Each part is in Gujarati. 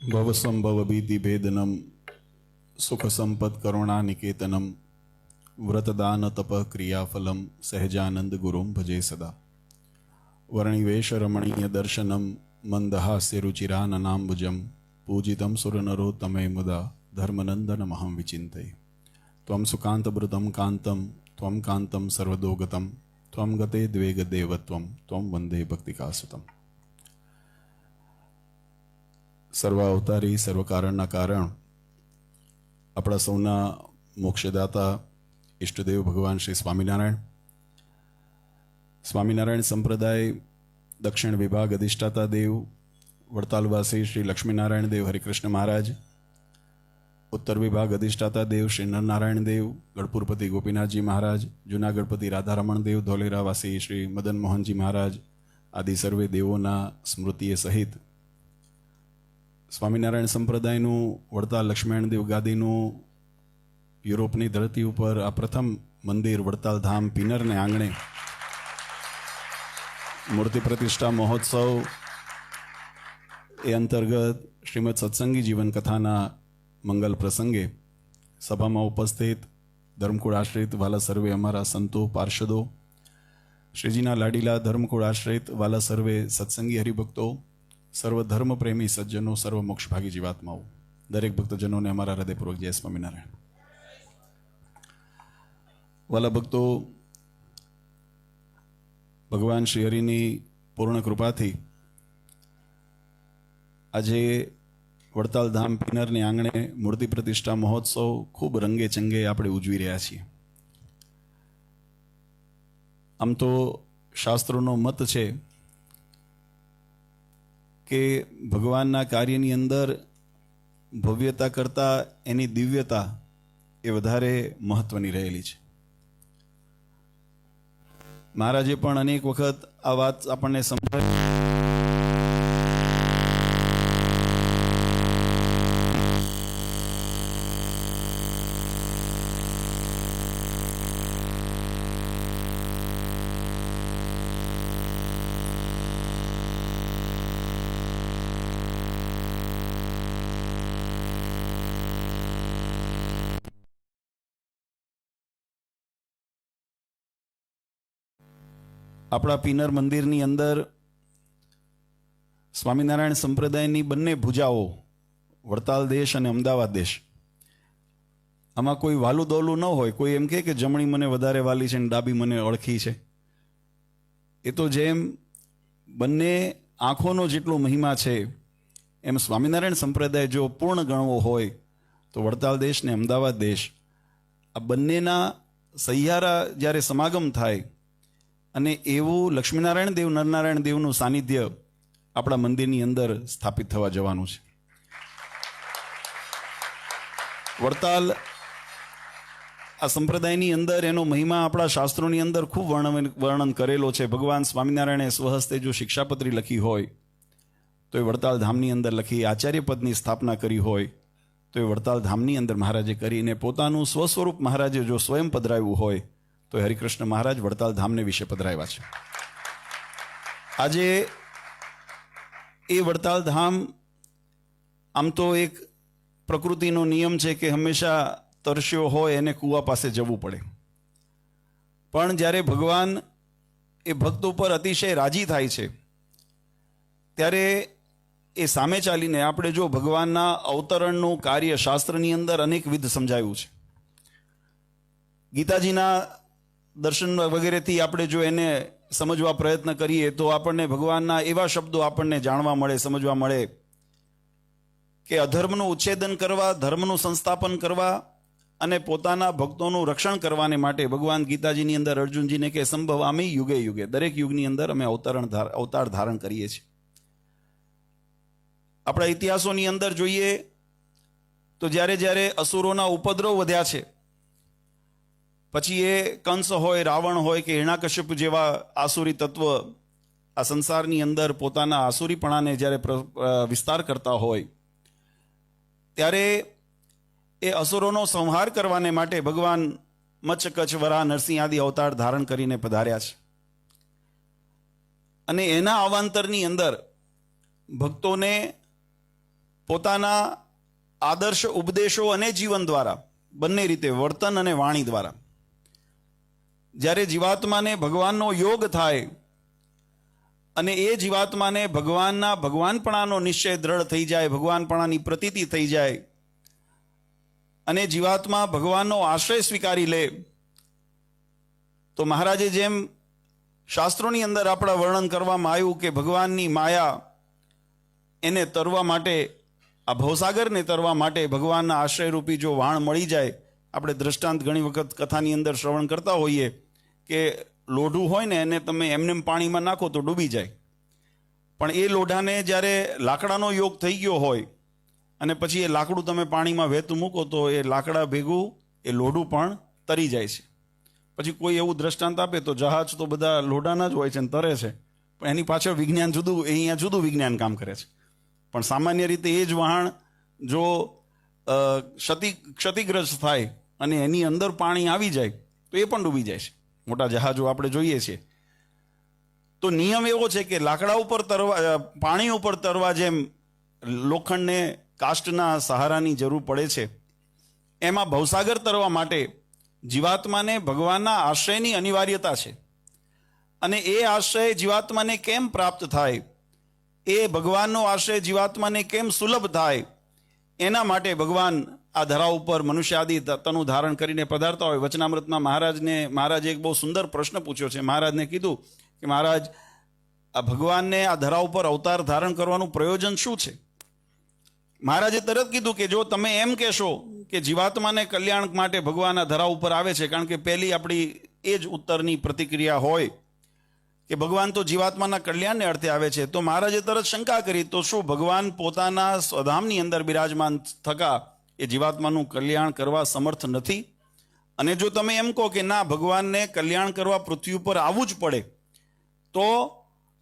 ભવસંભવભીતિભેદનમ સુખસંપદ કરુણાનિકેતનમ વ્રતદાન તપ ક્રિયાફલમ સહેજાનંદ ગુરુમ ભજે સદા વર્ણિવેશ રમણીય દર્શનમ મંદહાસ્ય રુચિરાનનાંબુજમ પૂજિતમ સુરનરોત્તમે મુદા ધર્મનંદનમહં વિચિંતય ત્વમ સુકાંતભૃતમ કાંતમ ત્વમ કાંતમ સર્વદોગતમ ત્વમ ગતે દ્વેગદેવત્વમ ત્વમ વંદે ભક્તિકાસુતમ સર્વ અવતારી સર્વ કારણના કારણ. આપણા સૌના મોક્ષદાતા ઈષ્ટદેવ ભગવાન શ્રી સ્વામિનારાયણ. સ્વામિનારાયણ સંપ્રદાય દક્ષિણ વિભાગ અધિષ્ઠાતા દેવ, વડતાલવાસી શ્રી લક્ષ્મીનારાયણ દેવ, હરિકૃષ્ણ મહારાજ. ઉત્તર વિભાગ અધિષ્ઠાતા દેવ શ્રી નરનારાયણ દેવ, ગઢપુરપતિ ગોપીનાથજી મહારાજ જૂનાગઢપતિ રાધારમણ દેવ, ધોલેરાવાસી શ્રી મદન મોહનજી મહારાજ, આદિ સર્વે દેવોના સ્મૃતિએ સહિત સ્વામિનારાયણ સંપ્રદાયનું, વડતાલ લક્ષ્મણદેવ ગાદીનું, યુરોપની ધરતી ઉપર આ પ્રથમ મંદિર, વડતાલ ધામ, પિનરને આંગણે મૂર્તિ પ્રતિષ્ઠા મહોત્સવ એ અંતર્ગત શ્રીમદ સત્સંગી જીવન કથાના મંગલ પ્રસંગે સભામાં ઉપસ્થિત ધર્મકુળ આશ્રિત વાલા સર્વે અમારા સંતો, પાર્ષદો, શ્રીજીના લાડીલા ધર્મકુળ આશ્રિત વાલા સર્વે સત્સંગી હરિભક્તો સર્વ ધર્મ પ્રેમી સજ્જનો સર્વ મોક્ષભાગી જીવાત્માઓ. દરેક ભક્તજનોને અમારા હૃદયપૂર્વક જય સ્વામિનારાયણ. વાલા ભક્તો, ભગવાન શ્રી હરિની પૂર્ણ કૃપાથી આજે વડતાલ ધામ પિનરની આંગણે મૂર્તિ પ્રતિષ્ઠા મહોત્સવ ખૂબ રંગે ચંગે આપણે ઉજવી રહ્યા છીએ. આમ તો શાસ્ત્રોનો મત છે કે ભગવાનના કાર્યની અંદર ભવ્યતા કરતાં એની દિવ્યતા એ વધારે મહત્વની રહેલી છે. મહારાજે પણ અનેક વખત આ વાત આપણને સમજાવી આપણા પિનર મંદિરની અંદર સ્વામિનારાયણ સંપ્રદાયની બંને ભુજાઓ, વડતાલ દેશ અને અમદાવાદ દેશ. આમાં કોઈ વાલું દોલું ન હોય, કોઈ એમ કહે કે જમણી મને વધારે વાલી છે અને ડાબી મને ઓળખી છે. એ તો જેમ બંને આંખોનો જેટલો મહિમા છે, એમ સ્વામિનારાયણ સંપ્રદાય જો પૂર્ણ ગણવો હોય, તો વડતાલ દેશ ને અમદાવાદ દેશ આ બંનેના સહિયારા જ્યારે સમાગમ થાય અને એવું લક્ષ્મીનારાયણ દેવ, નરનારાયણ દેવનું સાનિધ્ય આપણા મંદિરની અંદર સ્થાપિત થવા જવાનું છે. વડતાલ, આ સંપ્રદાયની અંદર એનો મહિમા આપણા શાસ્ત્રોની અંદર ખૂબ વર્ણન વર્ણન કરેલો છે. ભગવાન સ્વામિનારાયણે સ્વહસ્તે જો શિક્ષાપત્રી લખી હોય, તો એ વડતાલ ધામની અંદર લખી આચાર્ય પદની સ્થાપના કરી હોય, તો એ વડતાલ ધામની અંદર મહારાજે કરીને પોતાનું સ્વસ્વરૂપ મહારાજે જો સ્વયં પધરાવ્યું હોય તો હરિકૃષ્ણ મહારાજ વડતાલ ધામને વિશે પધરાવ્યા છે. આજે એ વડતાલ ધામ આમ તો એક પ્રકૃતિનો નિયમ છે કે હંમેશા તરસ્યો હોય એને કૂવા પાસે જવું પડે. પણ જ્યારે ભગવાન એ ભક્ત ઉપર અતિશય રાજી થાય છે, ત્યારે એ સામે ચાલીને આપણે જો ભગવાનના અવતરણનું કાર્ય શાસ્ત્રની અંદર અનેકવિધ સમજાયું છે. ગીતાજીના દર્શન વગેરેથી આપણે જો એને સમજવા પ્રયત્ન કરીએ તો આપણને ભગવાનના એવા શબ્દો આપણને જાણવા મળે, સમજવા મળે કે અધર્મનું ઉચ્છેદન કરવા, ધર્મનું સંસ્થાપન કરવા અને પોતાના ભક્તોનું રક્ષણ કરવાને માટે ભગવાન ગીતાજીની અંદર અર્જુનજીને કે સંભવ અમે યુગે યુગે. દરેક યુગની અંદર અમે અવતરણ અવતાર ધારણ કરીએ છીએ. આપણા ઇતિહાસોની અંદર જોઈએ તો જ્યારે જ્યારે અસુરોના ઉપદ્રવ વધ્યા છે પછી એ કંસ હોય, રાવણ હોય કે હિરણાકશ્યપ જેવા આસુરી તત્વ આ સંસારની અંદર પોતાના આસુરીપણાને જ્યારે વિસ્તાર કરતા હોય, ત્યારે એ અસુરોનો સંહાર કરવાને માટે ભગવાન મચ્છ કચ્છ વરા નરસિંહ આદિ અવતાર ધારણ કરીને પધાર્યા છે. અને એના અવાંતરની અંદર ભક્તોને પોતાના આદર્શ ઉપદેશો અને જીવન દ્વારા, બંને રીતે વર્તન અને વાણી દ્વારા જ્યારે જીવાત્માને ભગવાનનો યોગ થાય અને એ જીવાત્માને ભગવાનના ભગવાનપણાનો નિશ્ચય દ્રઢ થઈ જાય, ભગવાનપણાની પ્રતીતિ થઈ જાય અને જીવાત્મા ભગવાનનો આશ્રય સ્વીકારી લે, તો મહારાજે જેમ શાસ્ત્રોની અંદર આપણા વર્ણન કરવામાં આવ્યું કે ભગવાનની માયા એને તરવા માટે, આ ભવસાગરને તરવા માટે ભગવાનના આશ્રયરૂપી જો વાણ મળી જાય આપણે દ્રષ્ટાંત ઘણી વખત કથાની અંદર શ્રવણ કરતા હોઈએ કે લોઢું હોય ને એને તમે એમને પાણીમાં નાખો તો ડૂબી જાય. પણ એ લોઢાને જ્યારે લાકડાનો યોગ થઈ ગયો હોય અને પછી એ લાકડું તમે પાણીમાં વહેતું મૂકો તો એ લાકડા ભેગું, એ લોઢું પણ તરી જાય છે. પછી કોઈ એવું દ્રષ્ટાંત આપે તો જહાજ તો બધા લોઢાના જ હોય છે ને તરે છે. પણ એની પાછળ વિજ્ઞાન જુદું, એ અહીંયા જુદું વિજ્ઞાન કામ કરે છે. પણ સામાન્ય રીતે એ જ વહાણ જો ક્ષતિ, ક્ષતિગ્રસ્ત થાય અને એની અંદર પાણી આવી જાય, તો એ પણ ડૂબી જાય છે. મોટા જહાજો આપણે જોઈએ છીએ. તો નિયમ એવો છે કે લાકડા ઉપર તરવા પાણી ઉપર તરવા જેમ લોખંડને કાસ્ટના સહારાની જરૂર પડે છે, એમાં ભવસાગર તરવા માટે જીવાત્માને ભગવાનના આશ્રયની અનિવાર્યતા છે. અને એ આશ્રય જીવાત્માને કેમ પ્રાપ્ત થાય? એ ભગવાનનો આશ્રય જીવાત્માને કેમ સુલભ થાય? એના માટે ભગવાન આ ધરા ઉપર મનુષ્યાદિ તત્વનું ધારણ કરીને પધારતા હોય. વચનામૃતમાં મહારાજને, મહારાજે એક બહુ સુંદર પ્રશ્ન પૂછ્યો છે. મહારાજને કીધું કે, મહારાજ, આ ભગવાનને આ ધરા ઉપર અવતાર ધારણ કરવાનું પ્રયોજન શું છે? મહારાજે તરત કીધું કે, જો તમે એમ કહેશો કે જીવાત્માને કલ્યાણ માટે ભગવાન આ ધરા ઉપર આવે છે, કારણ કે પહેલી આપણી એ જ ઉત્તરની પ્રતિક્રિયા હોય કે ભગવાન તો જીવાત્માના કલ્યાણને અર્થે આવે છે. તો મહારાજે તરત શંકા કરી, તો શું ભગવાન પોતાના સ્વધામની અંદર બિરાજમાન થકા એ જીવાત્માનું કલ્યાણ કરવા સમર્થ નથી. અને જો તમે એમ કહો કે ના, ભગવાનને કલ્યાણ કરવા પૃથ્વી ઉપર આવવું જ પડે, તો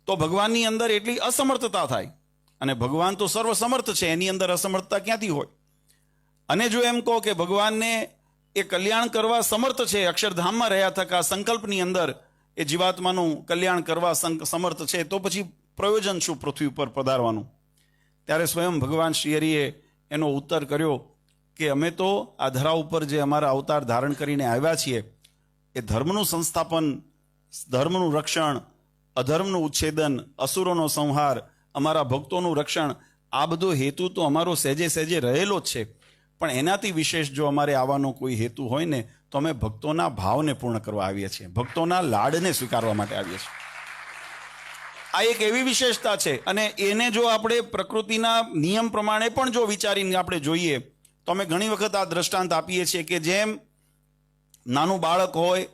તો ભગવાનની અંદર એટલી અસમર્થતા થાય. અને ભગવાન તો સર્વસમર્થ છે, એની અંદર અસમર્થતા ક્યાંથી હોય? અને જો એમ કહો કે ભગવાનને એ કલ્યાણ કરવા સમર્થ છે, અક્ષરધામમાં રહ્યા થકા સંકલ્પની અંદર એ જીવાત્માનું કલ્યાણ કરવા સમર્થ છે, તો પછી પ્રયોજન શું પૃથ્વી ઉપર પધારવાનું? ત્યારે સ્વયં ભગવાન શ્રી હરિએ એનો ઉત્તર કર્યો કે અમે તો આ ધરા ઉપર જે અમારા અવતાર ધારણ કરીને આવ્યા છીએ, એ ધર્મનું સંસ્થાપન, ધર્મનું રક્ષણ, અધર્મનું ઉચ્છેદન, અસુરોનો સંહાર, અમારા ભક્તોનું રક્ષણ, આ બધો હેતુ તો અમારો સહેજે સહેજે રહેલો જ છે. પણ એનાથી વિશેષ જો અમારે આવવાનો કોઈ હેતુ હોય ને, તો અમે ભક્તોના ભાવને પૂર્ણ કરવા આવીએ છીએ. ભક્તોના લાડને સ્વીકારવા માટે આવીએ છીએ. આ એક એવી વિશેષતા છે. અને એને જો આપણે પ્રકૃતિના નિયમ પ્રમાણે પણ જો વિચારીને આપણે જોઈએ તો અમે ઘણી વખત આ દ્રષ્ટાંત આપીએ છીએ કે જેમ નાનું બાળક હોય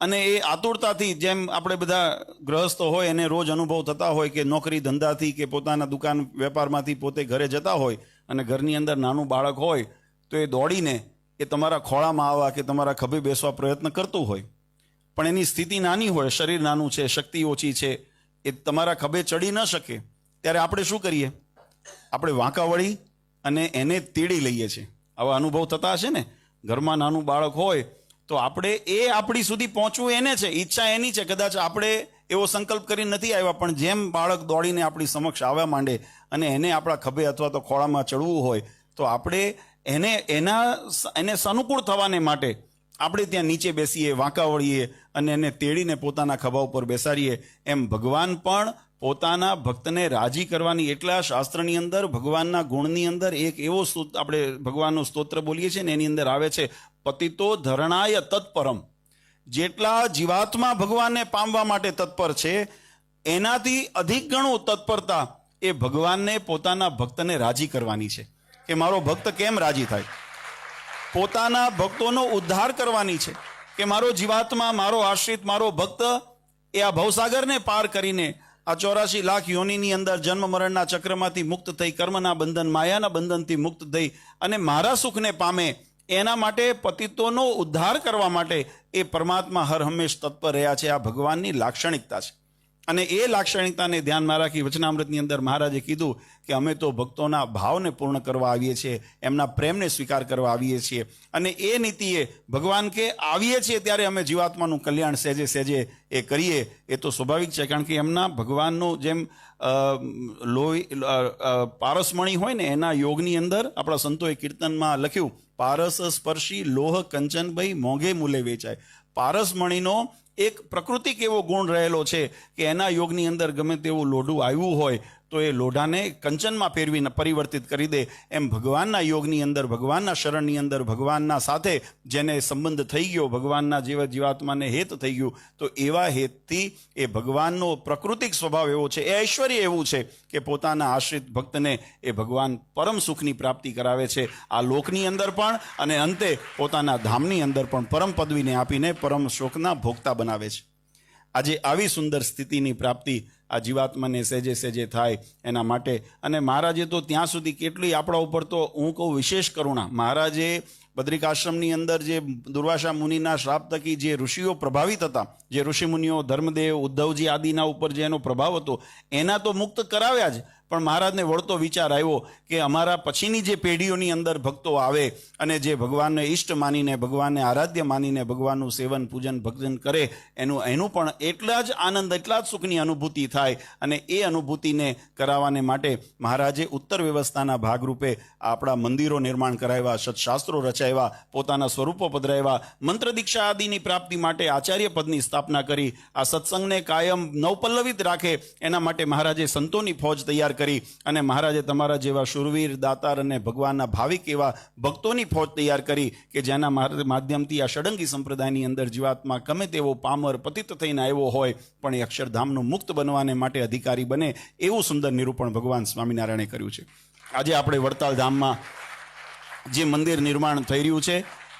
અને એ આતુરતાથી જેમ આપણે બધા ગ્રહસ્થો હોય એને રોજ અનુભવ થતા હોય કે નોકરી ધંધાથી કે પોતાના દુકાન વેપારમાંથી પોતે ઘરે જતા હોય અને ઘરની અંદર નાનું બાળક હોય, તો એ દોડીને એ તમારા ખોળામાં આવવા કે તમારા ખભે બેસવા પ્રયત્ન કરતું હોય. પણ એની સ્થિતિ નાની હોય, શરીર નાનું છે, શક્તિ ઓછી છે, એ તમારા ખભે ચડી ન શકે, ત્યારે આપણે શું કરીએ? આપણે વાંકા વળી અને એને તેડી લઈએ છીએ. આવા અનુભવ થતા હશે ને? ઘરમાં નાનું બાળક હોય, તો આપણે એ આપણી સુધી પહોંચવું એને છે, ઈચ્છા એની છે. કદાચ આપણે એવો સંકલ્પ કરી નથી આવ્યા, પણ જેમ બાળક દોડીને આપણી સમક્ષ આવવા માંડે અને એને આપણા ખભે અથવા તો ખોળામાં ચડવું હોય, તો આપણે એને, એના એને સનુકૂળ થવાને માટે આપણે ત્યાં નીચે બેસીએ, વાંકા વળીએ અને એને તેડીને પોતાના ખભા ઉપર બેસાડીએ. એમ ભગવાન પણ પોતાના ભક્તને રાજી કરવાની એટલા શાસ્ત્રની અંદર, ભગવાનના ગુણની અંદર એક એવો સ્તોત્ર આપણે ભગવાનનો સ્તોત્ર બોલીએ છીએ ને એની અંદર આવે છે, પતિતો ધરણાય તત્પરમ. જેટલા જીવાત્મા ભગવાનને પામવા માટે તત્પર છે, એનાથી અધિક ગણું તત્પરતા એ ભગવાનને પોતાના ભક્તને રાજી કરવાની છે. કે મારો ભક્ત કેમ રાજી થાય? પોતાના ભક્તોનો ઉદ્ધાર કરવાની છે. કે મારો જીવાત્મા, મારો આશ્રિત, મારો ભક્ત એ આ ભવસાગરને પાર કરીને આ ચોરાશી લાખ યોનિની અંદર જન્મ મરણના ચક્રમાંથી મુક્ત થઈ કર્મના બંધન, માયાના બંધનથી મુક્ત થઈ અને મારા સુખને પામે એના માટે, પતિતોનો ઉદ્ધાર કરવા માટે એ પરમાત્મા હર હંમેશ તત્પર રહ્યા છે. આ ભગવાનની લાક્ષણિકતા છે. અને એ લાક્ષણિકતાને ધ્યાનમાં રાખી વચનામૃતની અંદર મહારાજે કીધું કે અમે તો ભક્તોના ભાવને પૂર્ણ કરવા આવીએ છીએ, એમના પ્રેમને સ્વીકાર કરવા આવીએ છીએ. અને એ નીતિએ ભગવાન કે આવીએ છીએ ત્યારે અમે જીવાત્માનું કલ્યાણ સહેજે સહેજે એ કરીએ. એ તો સ્વાભાવિક છે, કારણ કે એમના ભગવાનનું જેમ લોહી પારસમણી હોય ને, એના યોગની અંદર આપણા સંતોએ કીર્તનમાં લખ્યું, પારસ સ્પર્શી લોહ કંચનભાઈ મોંઘે મૂલે વેચાય. પારસમણીનો એક પ્રકૃતિક એવો ગુણ રહેલો છે કે એના યોગની અંદર ગમે તેવું લોઢું આવ્યું હોય તો એ લોઢાને કંચનમાં ફેરવીને પરિવર્તિત કરી દે. એમ ભગવાનના યોગની અંદર, ભગવાનના શરણની અંદર, ભગવાનના સાથે જેને સંબંધ થઈ ગયો, ભગવાનના જીવ જીવાત્માને હેત થઈ ગયું, તો એવા હેતથી એ ભગવાનનો પ્રકૃતિક સ્વભાવ એવો છે, એ ઐશ્વર્ય એવું છે કે પોતાના આશ્રિત ભક્તને એ ભગવાન પરમ સુખની પ્રાપ્તિ કરાવે છે. આ લોકની અંદર પણ અને અંતે પોતાના ધામની અંદર પણ પરમ પદવીને આપીને પરમ શોકના ભોગતા બનાવે છે. આજે આવી સુંદર સ્થિતિની પ્રાપ્તિ આ જીવાત્માને સેજે સેજે થાય એના માટે. અને મહારાજે તો ત્યાં સુધી કેટલી આપણા ઉપર તો હું કહું વિશેષ કરુણા. મહારાજે બદ્રિકાશ્રમની અંદર જે દુર્વાસા મુનિના શ્રાપ થકી જે ઋષિઓ પ્રભાવિત હતા, જે ઋષિમુનિઓ ધર્મદેવ, ઉદ્ધવજી આદિના ઉપર જે એનો પ્રભાવ હતો, એના તો મુક્ત કરાવ્યા જ. પણ મહારાજને વળતો વિચાર આવ્યો કે અમારા પછીની જે પેઢીઓની અંદર ભક્તો આવે અને જે ભગવાનને ઈષ્ટ માનીને, ભગવાનને આરાધ્ય માનીને, ભગવાનનું સેવન, પૂજન ભજન કરે, એનું એનું પણ એટલા જ આનંદ, એટલા જ સુખની અનુભૂતિ થાય અને એ અનુભૂતિને કરાવવાને માટે મહારાજે ઉત્તર વ્યવસ્થાના ભાગરૂપે આપણા મંદિરો નિર્માણ કરાવ્યા સત્શાસ્ત્રો રચાવ્યા, પોતાના સ્વરૂપો પધરાવ્યા, મંત્ર દીક્ષા આદિની પ્રાપ્તિ માટે આચાર્ય પદની સ્થાપના કરી, આ સત્સંગને કાયમ નવપલ્લવિત રાખે, એના માટે મહારાજે સંતોની ફોજ તૈયાર કરી અને મહારાજે તમારા જેવા શુરવીર, દાતાર અને ભગવાનના ભાવિક એવા ભક્તોની ફોજ તૈયાર કરી કે જેના માધ્યમથી આ ષડંગી સંપ્રદાયની અંદર જીવાત્મા ગમે તેવો પામર પતિત થઈને આવ્યો હોય, પણ એ અક્ષરધામનું મુક્ત બનવાને માટે અધિકારી બને એવું સુંદર નિરૂપણ ભગવાન સ્વામિનારાયણે કર્યું છે. આજે આપણે વડતાલ ધામમાં જે મંદિર નિર્માણ થઈ રહ્યું છે,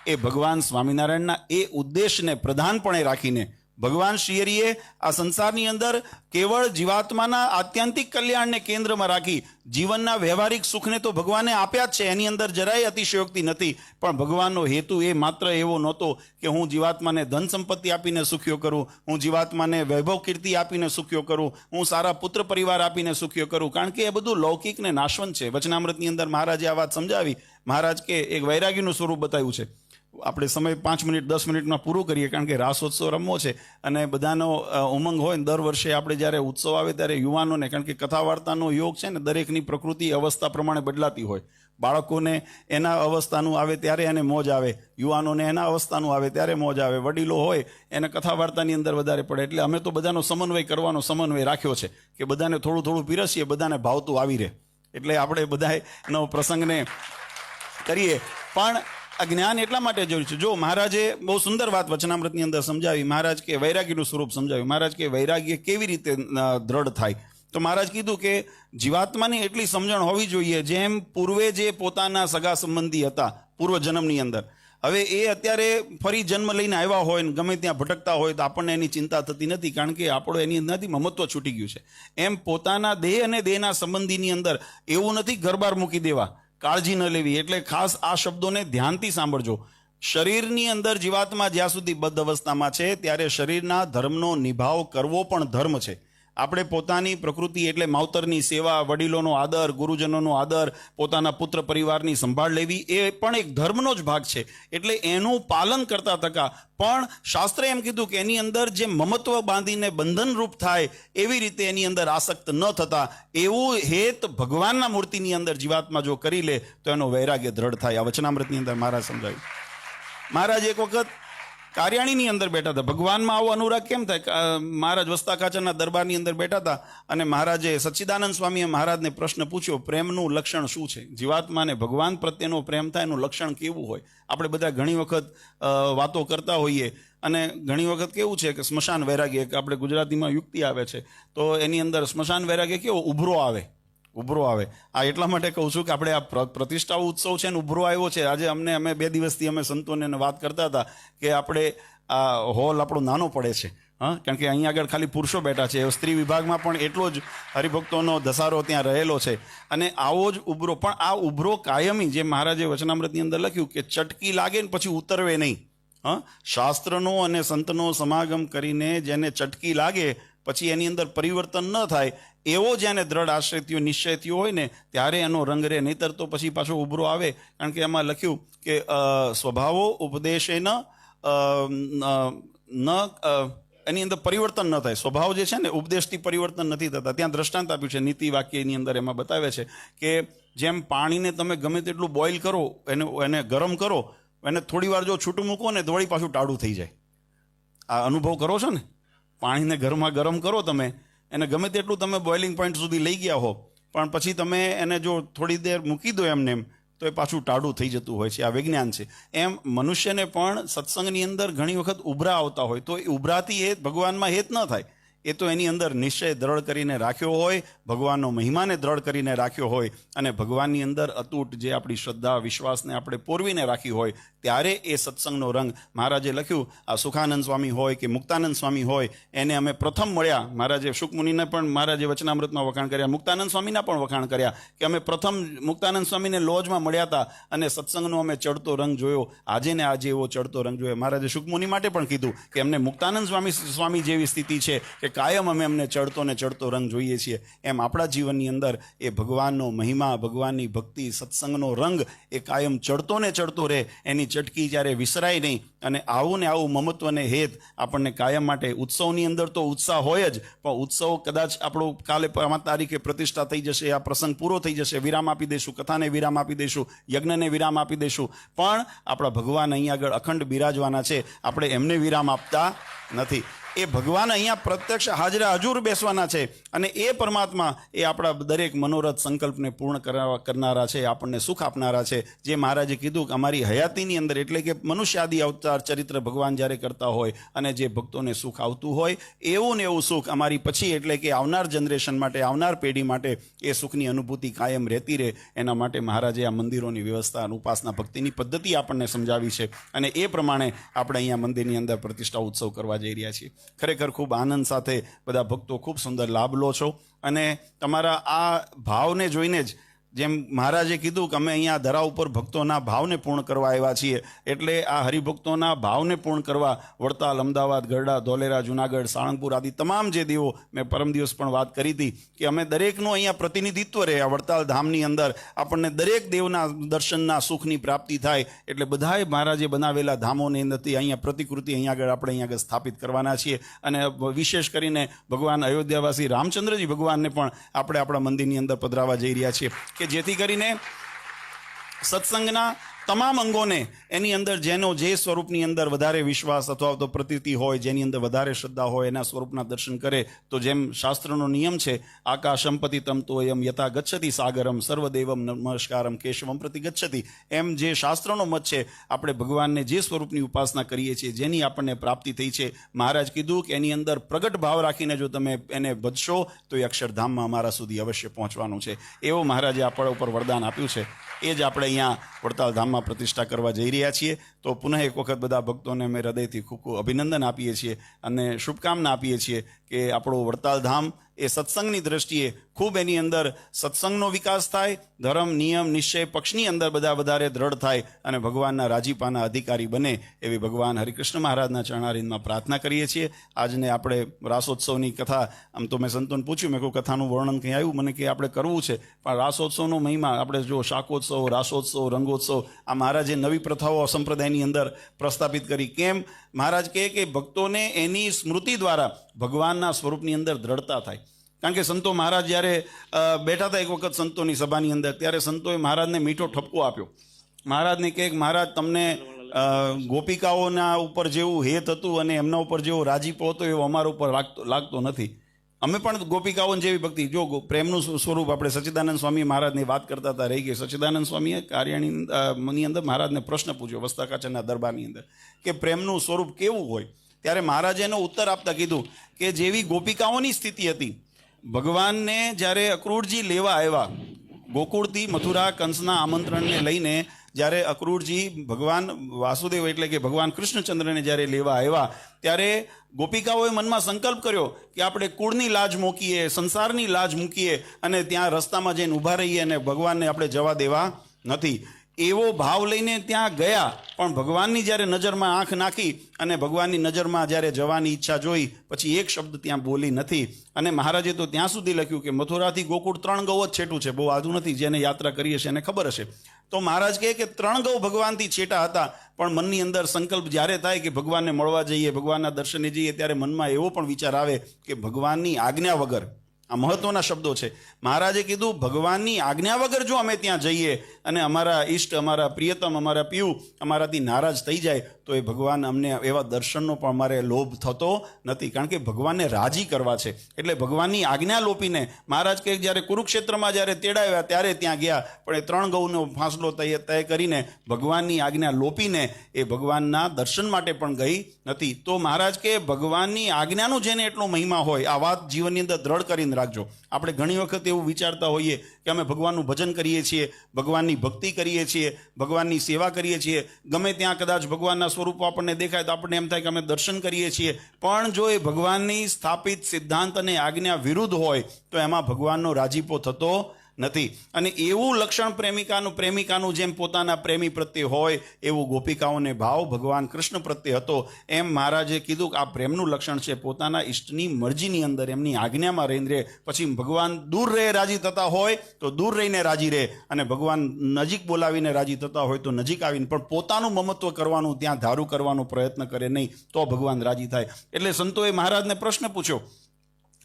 એ ભગવાન સ્વામિનારાયણના એ ઉદ્દેશને પ્રધાનપણે રાખીને ભગવાન શિયરીએ આ સંસારની અંદર કેવળ જીવાત્માના આત્યંતિક કલ્યાણને કેન્દ્રમાં રાખી જીવનના વ્યવહારિક સુખને તો ભગવાને આપ્યા જ છે. એની અંદર જરાય અતિશયોક્તિ નથી. પણ ભગવાનનો હેતુ એ માત્ર એવો નહોતો કે હું જીવાત્માને ધન સંપત્તિ આપીને સુખ્યો કરું, હું જીવાત્માને વૈભવ કીર્તિ આપીને સુખ્યો કરું, હું સારા પુત્ર પરિવાર આપીને સુખ્યો કરું. કારણ કે એ બધું લૌકિક ને નાશવંત છે. વચનામૃતની અંદર મહારાજે આ વાત સમજાવી. મહારાજ કે, એક વૈરાગીનું સ્વરૂપ બતાવ્યું છે. આપણે સમય પાંચ મિનિટ, દસ મિનિટમાં પૂરું કરીએ કારણ કે રાસોત્સવ રમવો છે અને બધાનો ઉમંગ હોય દર વર્ષે આપણે જ્યારે ઉત્સવ આવે ત્યારે યુવાનોને, કારણ કે કથા વાર્તાનો યોગ છે ને દરેકની પ્રકૃતિ અવસ્થા પ્રમાણે બદલાતી હોય. બાળકોને એના અવસ્થાનું આવે ત્યારે એને મોજ આવે. યુવાનોને એના અવસ્થાનું આવે ત્યારે મોજ આવે. વડીલો હોય એને કથા વાર્તાની અંદર વધારે પડે. એટલે અમે તો બધાનો સમન્વય કરવાનો સમન્વય રાખ્યો છે કે બધાને થોડું થોડું પીરસીએ, બધાને ભાવતું આવી રહે. એટલે આપણે બધાએ એનો પ્રસંગને કરીએ. પણ આ જ્ઞાન એટલા માટે જોયું છે. જો મહારાજે બહુ સુંદર વાત વચનામૃતની અંદર સમજાવી, મહારાજ કે વૈરાગીનું સ્વરૂપ સમજાવ્યું, મહારાજ કે વૈરાગ્ય કેવી રીતે દ્રઢ થાય? તો મહારાજ કીધું કે જીવાત્માની એટલી સમજણ હોવી જોઈએ જેમ પૂર્વે જે પોતાના સગા સંબંધી હતા પૂર્વ જન્મની અંદર. હવે એ અત્યારે ફરી જન્મ લઈને આવ્યા હોય ને ગમે ત્યાં ભટકતા હોય તો આપણને એની ચિંતા થતી નથી કારણ કે આપણો એની અંદરથી મમત્વ છૂટી ગયું છે. એમ પોતાના દેહ અને દેહના સંબંધીની અંદર એવું નથી ઘરબાર મૂકી દેવા. કાળજી ન લેવી. એટલે ખાસ આ શબ્દોને ધ્યાનથી સાંભળજો. શરીરની અંદર જીવાત્મા જ્યાં સુધી બદ્ધ અવસ્થામાં છે, ત્યારે શરીરના ધર્મનો નિભાવ કરવો પણ ધર્મ છે. આપણે પોતાની પ્રકૃતિ એટલે માવતરની સેવા, વડીલોનો આદર, ગુરુજનોનો આદર, પોતાના પુત્ર પરિવારની સંભાળ લેવી, એ પણ એક ધર્મનો જ ભાગ છે. એટલે એનું પાલન કરતા થકા. પણ શાસ્ત્રે એમ કીધું કે એની અંદર જે મમત્વ બાંધીને બંધનરૂપ થાય, એવી રીતે એની અંદર આસક્ત ન થતા. એવું હેત ભગવાનના મૂર્તિની અંદર જીવાત્મા જો કરી લે, તો એનો વૈરાગ્ય દ્રઢ થાય. આ વચનામૃતની અંદર મહારાજ સમજાવ્યું. મહારાજ એક વખત કાર્યાણીની અંદર બેઠા હતા. ભગવાનમાં આવો અનુરાગ કેમ થાય? મહારાજ વસ્તા કાચરના દરબારની અંદર બેઠા હતા અને મહારાજે સચ્ચિદાનંદ સ્વામીએ મહારાજને પ્રશ્ન પૂછ્યો, પ્રેમનું લક્ષણ શું છે? જીવાત્માને ભગવાન પ્રત્યેનો પ્રેમ થાય એનું લક્ષણ કેવું હોય? આપણે બધા ઘણી વખત વાતો કરતા હોઈએ અને ઘણી વખત કેવું છે કે સ્મશાન વૈરાગ્ય આપણે ગુજરાતીમાં યુક્તિ આવે છે, તો એની અંદર સ્મશાન વૈરાગ્ય કેવો? ઉભરો આવે. ઉભરો આવે. આ એટલા માટે કહું છું કે આપણે આ પ્ર- પ્રતિષ્ઠા ઉત્સવ છે ને ઉભરો આવ્યો છે. આજે અમને, અમે બે દિવસથી અમે સંતોને વાત કરતા હતા કે આપણે આ હોલ આપણો નાનો પડે છે. હા? કારણ કે અહીંયા આગળ ખાલી પુરુષો બેઠા છે. સ્ત્રી વિભાગમાં પણ એટલો જ હરિભક્તોનો ધસારો ત્યાં રહેલો છે. અને આવો જ ઉભરો. પણ આ ઉભરો કાયમી. જે મહારાજે વચનામૃતની અંદર લખ્યું કે ચટકી લાગે ને પછી ઉતરવે નહીં. હા? શાસ્ત્રનો અને સંતનો સમાગમ કરીને જેને ચટકી લાગે, પછી એની અંદર પરિવર્તન ન થાય એવો જેને દ્રઢ આશ્રય થયો નિશ્ચય થયો હોય ને, ત્યારે એનો રંગ રહે નહીતર તો પછી પાછો ઉભરો આવે. કારણ કે એમાં લખ્યું કે સ્વભાવો ઉપદેશે ન એની અંદર પરિવર્તન ન થાય. સ્વભાવ જે છે ને, ઉપદેશથી પરિવર્તન નથી થતા. ત્યાં દ્રષ્ટાંત આપ્યું છે, નીતિ વાક્યની અંદર એમાં બતાવે છે કે, જેમ પાણીને તમે ગમે તેટલું બોઇલ કરો, એને એને ગરમ કરો, એને થોડી વાર જો છૂટું મૂકો ને, તો વળી પાછું ટાળું થઈ જાય. આ અનુભવ કરો છો ને? પાણીને ઘરમાં ગરમ કરો તમે એને ગમે તેટલું તમે બોઇલિંગ પોઈન્ટ સુધી લઈ ગયા હો, પણ પછી તમે એને જો થોડી દેર મૂકી દો એમને એમ, તો એ પાછું ટાળું થઈ જતું હોય છે. આ વિજ્ઞાન છે. એમ મનુષ્યને પણ સત્સંગની અંદર ઘણી વખત ઉભરા આવતા હોય, તો એ ઉભરાથી એ ભગવાનમાં હેત ન થાય. એ તો એની અંદર નિશ્ચય દ્રઢ કરીને રાખ્યો હોય, ભગવાનનો મહિમાને દ્રઢ કરીને રાખ્યો હોય અને ભગવાનની અંદર અતૂટ જે આપણી શ્રદ્ધા, વિશ્વાસને આપણે પોરવીને રાખી હોય, ત્યારે એ સત્સંગનો રંગ મહારાજે લખ્યું, આ સુખાનંદ સ્વામી હોય કે મુક્તાનંદ સ્વામી હોય, એને અમે પ્રથમ મળ્યા. મહારાજે શુકમુનિને પણ મહારાજે વચનામૃતમાં વખાણ કર્યા, મુક્તાનંદ સ્વામીના પણ વખાણ કર્યા કે અમે પ્રથમ મુક્તાનંદ સ્વામીને લોજમાં મળ્યા હતા અને સત્સંગનો અમે ચડતો રંગ જોયો. આજે ને આજે એવો ચડતો રંગ જોયો. મહારાજે શુકમુનિ માટે પણ કીધું કે એમને મુક્તાનંદ સ્વામી સ્વામી જેવી સ્થિતિ છે કે કાયમ અમે એમને ચડતો ને ચડતો રંગ જોઈએ છીએ. એમ આપણા જીવનની અંદર એ ભગવાનનો મહિમા, ભગવાનની ભક્તિ, સત્સંગનો રંગ એ કાયમ ચડતો ને ચડતો રહે. એની ચટકી જ્યારે વિસરાય નહીં અને આવું ને આવું મમત્વને હેત આપણને કાયમ માટે ઉત્સવની અંદર તો ઉત્સાહ હોય જ, પણ ઉત્સવ કદાચ આપણો કાલે પાંચ તારીખે પ્રતિષ્ઠા થઈ જશે, આ પ્રસંગ પૂરો થઈ જશે, વિરામ આપી દઈશું કથાને વિરામ આપી દઈશું યજ્ઞને વિરામ આપી દઈશું પણ આપણા ભગવાન અહીંયા આગળ અખંડ બિરાજવાના છે. આપણે એમને વિરામ આપતા નથી. એ ભગવાન અહીંયા પ્રત્યક્ષ હાજરા હજુર બેસવાના છે અને એ પરમાત્મા એ આપણા દરેક મનોરથ સંકલ્પને પૂર્ણ કરવા- કરનારા છે, આપણને સુખ આપનારા છે. જે મહારાજે કીધું કે અમારી હયાતીની અંદર એટલે કે મનુષ્યાદિ અવતાર ચરિત્ર ભગવાન જ્યારે કરતા હોય અને જે ભક્તોને સુખ આવતું હોય, એવું ને એવું સુખ અમારી પછી એટલે કે આવનાર જનરેશન માટે, આવનાર પેઢી માટે એ સુખની અનુભૂતિ કાયમ રહેતી રહે. એના માટે મહારાજે આ મંદિરોની વ્યવસ્થા અને ઉપાસના ભક્તિની પદ્ધતિ આપણને સમજાવી છે અને એ પ્રમાણે આપણે અહીંયા મંદિરની અંદર પ્રતિષ્ઠા ઉત્સવ કરવા જઈ રહ્યા છીએ. ખરેખર ખૂબ આનંદ સાથે બધા ભક્તો ખૂબ સુંદર લાભ લો છો. અને તમારા આ ભાવને જોઈને જ જેમ મહારાજે કીધું કે અમે અહીંયા ધરા ઉપર ભક્તોના ભાવને પૂર્ણ કરવા આવ્યા છીએ, એટલે આ હરિભક્તોના ભાવને પૂર્ણ કરવા વડતાલ, અમદાવાદ, ગરડા, ધોલેરા, જુનાગઢ, સાળંગપુર આદિ તમામ જે દેવો મેં પરમ દિવસ પણ વાત કરી હતી કે અમે દરેકનું અહીંયા પ્રતિનિધિત્વ રહે આ વડતાલ ધામની અંદર. આપણને દરેક દેવના દર્શનના સુખની પ્રાપ્તિ થાય, એટલે બધાએ મહારાજે બનાવેલા ધામોની અંદરથી અહીંયા પ્રતિકૃતિ અહીંયા આગળ આપણે અહીંયા આગળ સ્થાપિત કરવાના છીએ. અને વિશેષ કરીને ભગવાન અયોધ્યાવાસી રામચંદ્રજી ભગવાનને પણ આપણે આપણા મંદિરની અંદર પધરાવા જઈ રહ્યા છીએ. કે જેથી કરીને સત્સંગના તમામ અંગોને એની અંદર જેનો જે સ્વરૂપની અંદર વધારે વિશ્વાસ અથવા તો પ્રતીતિ હોય, જેની અંદર વધારે શ્રદ્ધા હોય, એના સ્વરૂપના દર્શન કરે, તો જેમ શાસ્ત્રનો નિયમ છે આકાશમ પતિતમ તો એમ યથા ગચ્છતિ સાગરમ, સર્વદેવમ નમસ્કારમ, કેશવમ પ્રતિ ગચ્છતિ. એમ જે શાસ્ત્રનો મત છે, આપણે ભગવાનને જે સ્વરૂપની ઉપાસના કરીએ છીએ, જેની આપણને પ્રાપ્તિ થઈ છે, મહારાજ કીધું કે એની અંદર પ્રગટ ભાવ રાખીને જો તમે એને ભજશો તો એ અક્ષરધામમાં અમારા સુધી અવશ્ય પહોંચવાનું છે. એવો મહારાજે આપણા ઉપર વરદાન આપ્યું છે. એ જ આપણે અહીંયા વડતાલ ધામમાં પ્રતિષ્ઠા કરવા જઈ રહ્યા છીએ. તો પુનઃ એક વખત બધા ભક્તોને અમે હૃદયથી ખૂબ ખૂબ અભિનંદન આપીએ છીએ અને શુભકામના આપીએ છીએ કે આપણો વડતાલ ધામ એ સત્સંગની દ્રષ્ટિએ ખૂબ એની અંદર સત્સંગનો વિકાસ થાય, ધર્મ, નિયમ, નિશ્ચય, પક્ષની અંદર બધા વધારે દ્રઢ થાય અને ભગવાનના રાજીપાના અધિકારી બને એવી ભગવાન હરિકૃષ્ણ મહારાજના ચરણારીંદમાં પ્રાર્થના કરીએ છીએ. આજને આપણે રાસોત્સવની કથા, આમ તો મેં સંતોને પૂછ્યું, મેં કહું કથાનું વર્ણન કંઈ આવ્યું? મને કે, આપણે કરવું છે. પણ રાસોત્સવનો મહિમા, આપણે જો શાકોત્સવ, રાસોત્સવ, રંગોત્સવ, આ મહારાજે નવી પ્રથાઓ સંપ્રદાયની અંદર પ્રસ્થાપિત કરી, કેમ? મહારાજ કહે કે ભક્તોને એની સ્મૃતિ દ્વારા ભગવાનના સ્વરૂપની અંદર દ્રઢતા થાય. કારણ કે સંતો મહારાજ જ્યારે બેઠા હતા એક વખત સંતોની સભાની અંદર, ત્યારે સંતોએ મહારાજને મીઠો ઠપકો આપ્યો. મહારાજને કહે મહારાજ, તમને ગોપિકાઓના ઉપર જેવું હેત હતું અને એમના ઉપર જેવો રાજીપો હતો એવો અમારા ઉપર લાગતો લાગતો નથી. અમે પણ ગોપિકાઓ જેવી ભક્તિ. જો પ્રેમનું સ્વરૂપ આપણે સચ્ચિદાનંદ સ્વામી મહારાજની વાત કરતા હતા, રહી ગઈ. સચ્ચિદાનંદ સ્વામીએ કાર્યાણી મની અંદર મહારાજને પ્રશ્ન પૂછ્યો, વસ્તાકાચરના દરબારની અંદર, કે પ્રેમનું સ્વરૂપ કેવું હોય? ત્યારે મહારાજે એનો ઉત્તર આપતા કીધું કે, જેવી ગોપિકાઓની સ્થિતિ હતી ભગવાનને જ્યારે અક્રૂરજી લેવા આવ્યા, ગોકુળથી મથુરા કંસના આમંત્રણને લઈને જ્યારે અક્રૂરજી ભગવાન વાસુદેવ એટલે કે ભગવાન કૃષ્ણચંદ્રને જ્યારે લેવા આવ્યા, ત્યારે ગોપિકાઓએ મનમાં સંકલ્પ કર્યો કે આપણે કુળની લાજ મૂકીએ, સંસારની લાજ મૂકીએ અને ત્યાં રસ્તામાં જઈને ઊભા રહીએ અને ભગવાનને આપણે જવા દેવા નથી. એવો ભાવ લઈને ત્યાં ગયા, પણ ભગવાનની જ્યારે નજરમાં આંખ નાખી અને ભગવાનની નજરમાં જ્યારે જવાની ઈચ્છા જોઈ, પછી એક શબ્દ ત્યાં બોલી નથી. અને મહારાજે તો ત્યાં સુધી લખ્યું કે મથુરાથી ગોકુળ ત્રણ ગૌ જ છેટું છે, બહુ આધું નથી, જેને યાત્રા કરી હશે એને ખબર હશે. તો મહારાજ કહે કે ત્રણ ગૌ ભગવાનથી છેટા હતા, પણ મનની અંદર સંકલ્પ જ્યારે થાય કે ભગવાનને મળવા જઈએ, ભગવાનના દર્શને જઈએ, ત્યારે મનમાં એવો પણ વિચાર આવે કે ભગવાનની આજ્ઞા વગર, આ મહત્વના શબ્દો છે. મહારાજે કીધું, ભગવાનની આજ્ઞા વગર જો અમે ત્યાં જઈએ અને અમારા ઈષ્ટ, અમારા પ્રિયતમ, અમારા પિયુ અમારાથી નારાજ થઈ જાય, તો એ ભગવાન અમને એવા દર્શનનો પણ અમારે લોભ થતો નથી. કારણ કે ભગવાનને રાજી કરવા છે. એટલે ભગવાનની આજ્ઞા લોપીને મહારાજ કે જ્યારે કુરુક્ષેત્રમાં જ્યારે તેડાવ્યા ત્યારે ત્યાં ગયા. પણ એ ત્રણ ગૌનો ફાંસલો તય કરીને ભગવાનની આજ્ઞા લોપીને એ ભગવાનના દર્શન માટે પણ ગઈ નથી. તો મહારાજ કે ભગવાનની આજ્ઞાનો જેને એટલો મહિમા હોય, આ વાત જીવનની અંદર દ્રઢ કરીને રાખજો. આપણે ઘણી વખત એવું વિચારતા હોઈએ કે અમે ભગવાનનું ભજન કરીએ છીએ, ભગવાનની ભક્તિ કરીએ છીએ, ભગવાનની સેવા કરીએ છીએ, ગમે ત્યાં કદાચ ભગવાનના સ્વરૂપો આપણને દેખાય તો આપણને એમ થાય કે અમે દર્શન કરીએ છીએ. પણ જો એ ભગવાનની સ્થાપિત સિદ્ધાંત અને આજ્ઞા વિરુદ્ધ હોય, તો એમાં ભગવાનનો રાજીપો થતો નથી. અને એવું લક્ષણ પ્રેમિકાનું પ્રેમિકાનું જેમ પોતાના પ્રેમી પ્રત્યે હોય, એવું ગોપિકાઓને ભાવ ભગવાન કૃષ્ણ પ્રત્યે હતો, એમ મહારાજે કીધું કે આ પ્રેમનું લક્ષણ છે, પોતાના ઈષ્ટની મરજીની અંદર એમની આજ્ઞામાં રહીને રહે. પછી ભગવાન દૂર રહે, રાજી થતા હોય, તો દૂર રહીને રાજી રહે. અને ભગવાન નજીક બોલાવીને રાજી થતા હોય, તો નજીક આવીને. પણ પોતાનું મમત્વ કરવાનું, ત્યાં ધારું કરવાનો પ્રયત્ન કરે નહીં, તો ભગવાન રાજી થાય. એટલે સંતોએ મહારાજને પ્રશ્ન પૂછ્યો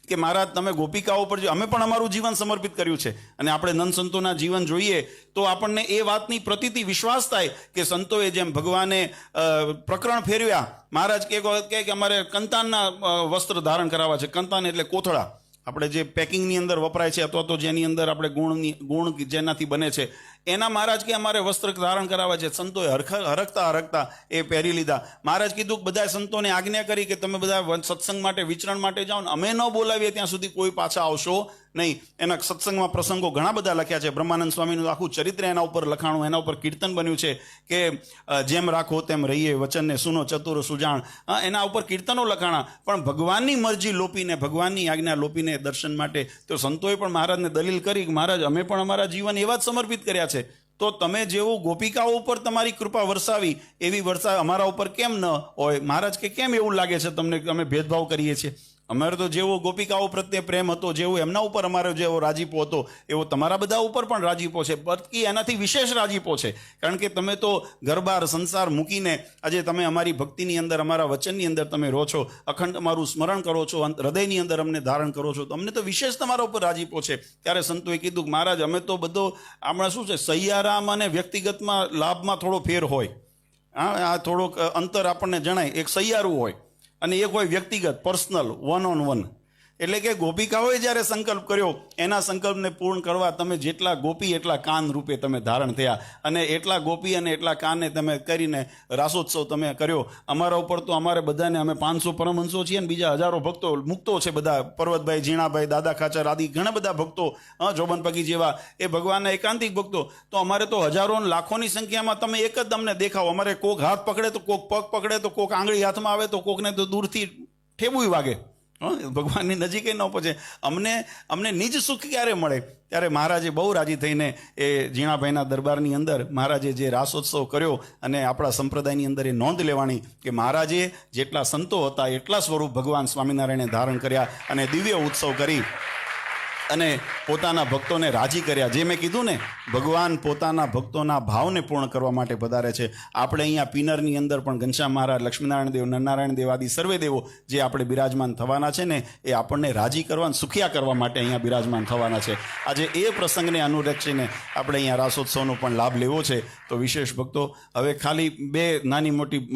કે મહારાજ, તમે ગોપિકાઓ પર અમે પણ અમારું જીવન સમર્પિત કર્યું છે અને આપણે નંદ સંતોના જીવન જોઈએ, તો આપણને એ વાતની પ્રતિતિ વિશ્વાસ થાય કે સંતોએ જેમ ભગવાને પ્રકરણ ફેરવ્યા. મહારાજ કે કે અમારે કંતાનના વસ્ત્ર ધારણ કરાવવા છે. કંતાન એટલે કોથળા. આપણે જે પેકિંગની અંદર વપરાય છે અથવા તો જેની અંદર આપણે ગુણની ગુણ જેનાથી બને છે, એના મહારાજ કે અમારે વસ્ત્ર ધારણ કરાવવા છે, સંતોએ હરખ હરખતા હરખતા એ પહેરી લીધા. મહારાજ કીધું કે બધા સંતોને આજ્ઞા કરી કે તમે બધા સત્સંગ માટે વિચરણ માટે જાઓ ને અમે ન બોલાવીએ ત્યાં સુધી કોઈ પાછા આવશો. નહીં, એના સત્સંગમાં પ્રસંગો ઘણા બધા લખ્યા છે. બ્રહ્માનંદ સ્વામીનું આખું ચરિત્ર એના ઉપર લખાણું, એના ઉપર કીર્તન બન્યું છે કે જેમ રાખો તેમ રહીએ, વચનને સુનો ચતુર સુજાણ. એના ઉપર કીર્તનો લખાણા, પણ ભગવાનની મરજી લોપીને, ભગવાનની આજ્ઞા લોપીને દર્શન માટે તો સંતોએ પણ મહારાજને દલીલ કરી કે, મહારાજ, અમે પણ અમારા જીવન એવા જ સમર્પિત કર્યા છે. તો તમે જેવું ગોપિકાઓ ઉપર તમારી કૃપા વરસાવી, એવી વરસાવ અમારા ઉપર કેમ ન હોય? મહારાજ કે કેમ એવું લાગે છે તમને અમે ભેદભાવ કરીએ છીએ? અમારે તો જેવો ગોપિકાઓ પ્રત્યે પ્રેમ હતો, જેવો એમના ઉપર અમારો જેવો રાજીપો હતો, એવો તમારા બધા ઉપર પણ રાજીપો છે. બલ્કિ એનાથી વિશેષ રાજીપો છે. કારણ કે તમે તો ઘરબાર, સંસાર મૂકીને આજે તમે અમારી ભક્તિની અંદર, અમારા વચનની અંદર તમે રહો છો, અખંડ અમારું સ્મરણ કરો છો હૃદયની અંદર અમને ધારણ કરો છો, તો અમને તો વિશેષ તમારા ઉપર રાજીપો છે. ત્યારે સંતોએ કીધું કે મહારાજ, અમે તો બધો હમણાં શું છે સૈયારામ અને વ્યક્તિગતમાં લાભમાં થોડો ફેર હોય. હા, આ થોડોક અંતર આપણને જણાય. એક સૈયારું હોય. અને એક હોય વ્યક્તિગત પર્સનલ વન ઓન વન એટલે કે ગોપિકાઓએ જ્યારે સંકલ્પ કર્યો, એના સંકલ્પને પૂર્ણ કરવા તમે જેટલા ગોપી એટલા કાન રૂપે તમે ધારણ થયા. અને એટલા ગોપી અને એટલા કાનને તમે કરીને રાસોત્સવ તમે કર્યો. અમારા ઉપર તો અમારે બધાને અમે પાંચસો પરમહંસો છીએ ને બીજા હજારો ભક્તો મુક્તો છે બધા. પર્વતભાઈ, ઝીણાભાઈ, દાદા ખાચર આદિ ઘણા બધા ભક્તો, હં, જોબન પગી જેવા. એ ભગવાનના એકાંતિક ભક્તો. તો અમારે તો હજારો લાખોની સંખ્યામાં તમે એક જ અમને દેખાવ. અમારે કોક હાથ પકડે તો કોક પગ પકડે તો કોક આંગળી હાથમાં આવે તો કોકને તો દૂરથી ઠેબુય વાગે. ભગવાનની નજીકે ન પહોંચે. અમને અમને નિજ સુખ ક્યારે મળે? ત્યારે મહારાજે બહુ રાજી થઈને એ ઝીણાભાઈના દરબારની અંદર મહારાજે જે રાસોત્સવ કર્યો અને આપણા સંપ્રદાયની અંદર એ નોંધ લેવાની કે મહારાજે જેટલા સંતો હતા, એટલા સ્વરૂપ ભગવાન સ્વામિનારાયણે ધારણ કર્યા અને દિવ્ય ઉત્સવ કરી. અને પોતાના ભક્તોને રાજી કર્યા. જે મેં કીધું ને, ભગવાન પોતાના ભક્તોના ભાવને પૂર્ણ કરવા માટે પધારે છે. આપણે અહીંયા પિનરની અંદર પણ ઘનશ્યામ મહારાજ, લક્ષ્મીનારાયણ દેવ, નરનારાયણ દેવ આદિ સર્વે દેવો જે આપણે બિરાજમાન થવાના છે ને, એ આપણને રાજી કરવા સુખિયા કરવા માટે અહીંયા બિરાજમાન થવાના છે. આજે એ પ્રસંગને અનુલક્ષીને આપણે અહીંયા રાસોત્સવનો પણ લાભ લેવો છે. તો વિશેષ ભક્તો, હવે ખાલી બે નાની મોટી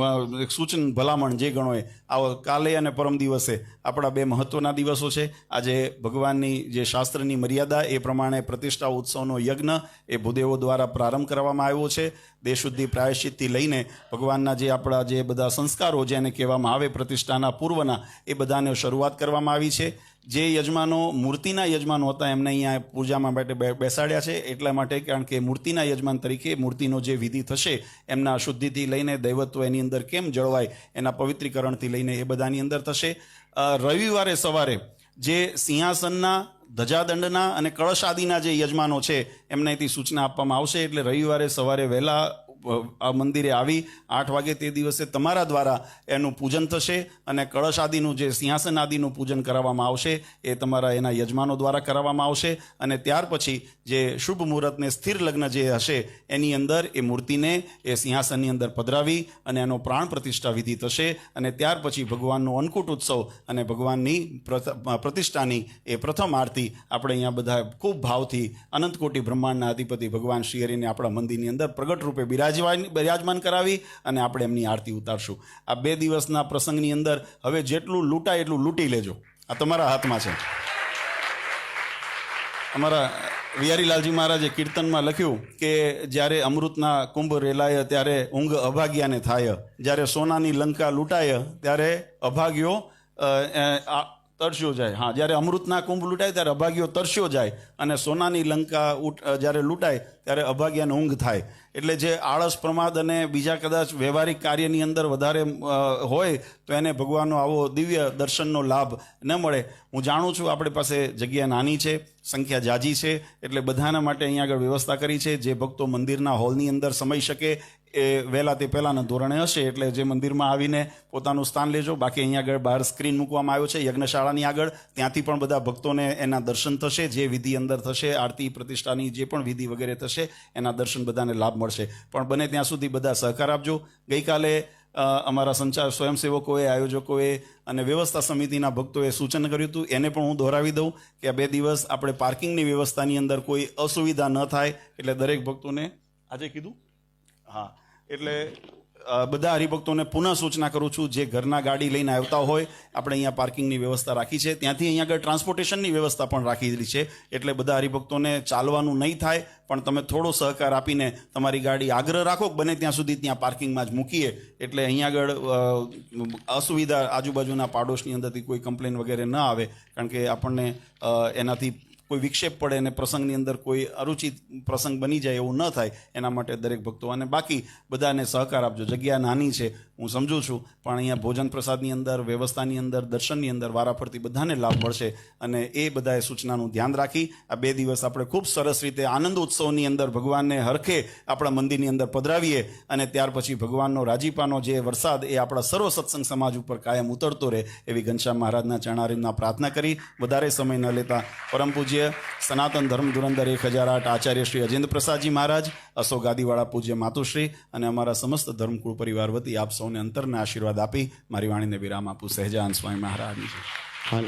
સૂચન ભલામણ જે ગણોએ આવો કાલે અને પરમ દિવસે આપણા બે મહત્વના દિવસો છે. આજે ભગવાનની જે શાસ્ત્રની મર્યાદા એ પ્રમાણે પ્રતિષ્ઠા ઉત્સવનો યજ્ઞ એ ભૂદેવો દ્વારા પ્રારંભ કરવામાં આવ્યો છે. દેશુદ્ધિ પ્રાયશ્ચિતથી લઈને ભગવાનના જે આપણા જે બધા સંસ્કારો જેને કહેવામાં આવે પ્રતિષ્ઠાના પૂર્વના, એ બધાને શરૂઆત કરવામાં આવી છે. જે યજમાનો મૂર્તિના યજમાનો હતા, એમને અહીંયા પૂજામાં માટે બેસાડ્યા છે. એટલા માટે કારણ કે મૂર્તિના યજમાન તરીકે મૂર્તિનો જે વિધિ થશે, એમના શુદ્ધિથી લઈને દૈવત્વ એની અંદર કેમ જળવાય, એના પવિત્રીકરણથી લઈને એ બધાની અંદર થશે. રવિવારે સવારે જે સિંહાસનના ધજાદંડના અને કળશ આદિના જે યજમાનો છે, એમને અહીંથી સૂચના આપવામાં આવશે. એટલે રવિવારે સવારે વહેલા આ મંદિરે આવી આઠ વાગે તે દિવસે તમારા દ્વારા એનું પૂજન થશે અને કળશ આદિનું જે સિંહાસન આદિનું પૂજન કરાવવામાં આવશે, એ તમારા એના યજમાનો દ્વારા કરાવવામાં આવશે અને ત્યાર પછી જે શુભ મુહૂર્તને સ્થિર લગ્ન જે હશે, એની અંદર એ મૂર્તિને એ સિંહાસનની અંદર પધરાવી અને એનો પ્રાણ પ્રતિષ્ઠા વિધિ થશે અને ત્યાર પછી ભગવાનનો અન્નકૂટ ઉત્સવ અને ભગવાનની પ્રતિષ્ઠાની એ પ્રથમ આરતી આપણે અહીંયા બધા ખૂબ ભાવથી અનંતકોટી બ્રહ્માંડના અધિપતિ ભગવાન શ્રી હરિને આપણા મંદિરની અંદર પ્રગટ રૂપે બિરાજવાન બિરાજમાન કરાવી અને આપણે એમની આરતી ઉતારશું. આ બે દિવસના પ્રસંગની અંદર હવે જેટલું લૂંટાય એટલું લૂંટી લેજો. આ તમારા હાથમાં છે. અમારા વિહારીલાલજી મહારાજે કીર્તનમાં લખ્યું કે જ્યારે અમૃતના કુંભ રેલાય ત્યારે ઊંઘ અભાગ્યાને થાય. જ્યારે સોનાની લંકા લૂંટાય ત્યારે અભાગ્યો તરસ્યો જાય. હા, જ્યારે અમૃતના કુંભ લૂંટાય ત્યારે અભાગ્યો તરસ્યો જાય અને સોનાની લંકા જ્યારે લૂંટાય ત્યારે અભાગ્યાને ઊંઘ થાય. એટલે જે આળસ, પ્રમાદ અને બીજા કદાચ વ્યવહારિક કાર્યની અંદર વધારે હોય, તો એને ભગવાનનો આવો દિવ્ય દર્શનનો લાભ ન મળે. હું જાણું છું આપણી પાસે જગ્યા નાની છે, સંખ્યા જાજી છે, એટલે બધાના માટે અહીંયા આગળ વ્યવસ્થા કરી છે. જે ભક્તો મંદિરના હોલની અંદર સમય શકે એ વહેલા તે પહેલાંના ધોરણે હશે એટલે જે મંદિરમાં આવીને પોતાનું સ્થાન લેજો. બાકી અહીંયા આગળ બહાર સ્ક્રીન મૂકવામાં આવ્યો છે, યજ્ઞશાળાની આગળ. ત્યાંથી પણ બધા ભક્તોને એના દર્શન થશે, જે વિધિ અંદર થશે, આરતી પ્રતિષ્ઠાની જે પણ વિધિ વગેરે થશે, એના દર્શન બધાને લાભ મળશે. પણ બને ત્યાં સુધી બધા સહકાર આપજો. ગઈકાલે અમારા સંચાર સ્વયંસેવકોએ, આયોજકોએ અને વ્યવસ્થા સમિતિના ભક્તોએ સૂચન કર્યું હતું. એને પણ હું દોહરાવી દઉં કે આ બે દિવસ આપણે પાર્કિંગની વ્યવસ્થાની અંદર કોઈ અસુવિધા ન થાય એટલે દરેક ભક્તોને આજે કીધું. હા. એટલે બધા હરિભક્તોને પુનઃ સૂચના કરું છું, જે ઘરના ગાડી લઈને આવતા હોય, આપણે અહીંયા પાર્કિંગની વ્યવસ્થા રાખી છે. ત્યાંથી અહીંયા આગળ ટ્રાન્સપોર્ટેશનની વ્યવસ્થા પણ રાખેલી છે. એટલે બધા હરિભક્તોને ચાલવાનું નહીં થાય, પણ તમે થોડો સહકાર આપીને તમારી ગાડી આગ્રહ રાખો બને ત્યાં સુધી ત્યાં પાર્કિંગમાં જ મૂકીએ. એટલે અહીંયા આગળ અસુવિધા આજુબાજુના પાડોશની અંદરથી કોઈ કમ્પ્લેન વગેરે ન આવે, કારણ કે આપણને એનાથી કોઈ વિક્ષેપ પડે અને પ્રસંગની અંદર કોઈ અરુચિત પ્રસંગ બની જાય એવું ન થાય, એના માટે દરેક ભક્તો અને બાકી બધાને સહકાર આપજો. જગ્યા નાની છે, હું સમજુ છું, પણ અહીંયા ભોજન પ્રસાદની અંદર, વ્યવસ્થાની અંદર, દર્શનની અંદર વારાફરતી બધાને લાભ મળશે અને એ બધાએ સૂચનાનું ધ્યાન રાખી આ બે દિવસ આપણે ખૂબ સરસ રીતે આનંદ ઉત્સવની અંદર ભગવાનને હરખે આપણા મંદિરની અંદર પધરાવીએ અને ત્યાર પછી ભગવાનનો રાજીપાનો જે વરસાદ એ આપણા સર્વ સત્સંગ સમાજ ઉપર કાયમ ઉતરતો રહે એવી ઘનશ્યામ મહારાજના ચરણારીમના પ્રાર્થના કરી. વધારે સમય ન લેતા પરમ પૂજ્ય સનાતન ધર્મ ધુરંધર એક હજાર આઠ આચાર્ય શ્રી અજેન્દ્ર પ્રસાદજી મહારાજ અસો ગાદીવાળા પૂજ્ય માતુશ્રી અને અમારા સમસ્ત ધર્મકુળ પરિવાર વતી આપ સૌને અંતરના આશીર્વાદ આપી મારી વાણીને વિરામ આપું સહેજાન સ્વામી મહારાજ. હાલ